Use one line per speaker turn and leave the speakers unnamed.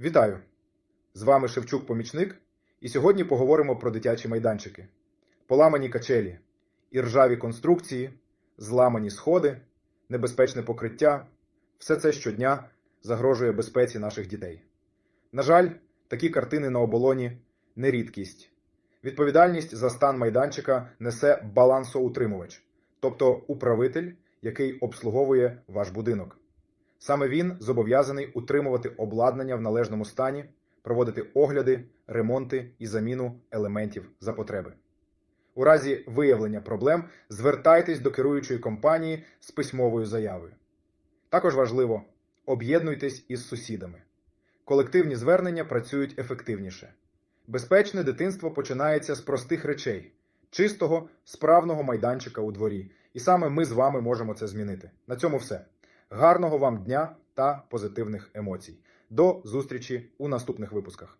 Вітаю! З вами Шевчук Помічник, і сьогодні поговоримо про дитячі майданчики. Поламані качелі, іржаві конструкції, зламані сходи, небезпечне покриття все це щодня загрожує безпеці наших дітей. На жаль, такі картини на оболоні не рідкість. Відповідальність за стан майданчика несе балансоутримувач, тобто управитель, який обслуговує ваш будинок. Саме він зобов'язаний утримувати обладнання в належному стані, проводити огляди, ремонти і заміну елементів за потреби. У разі виявлення проблем звертайтесь до керуючої компанії з письмовою заявою. Також важливо об'єднуйтесь із сусідами. Колективні звернення працюють ефективніше. Безпечне дитинство починається з простих речей, чистого, справного майданчика у дворі. І саме ми з вами можемо це змінити. На цьому все. Гарного вам дня та позитивних емоцій. До зустрічі у наступних випусках.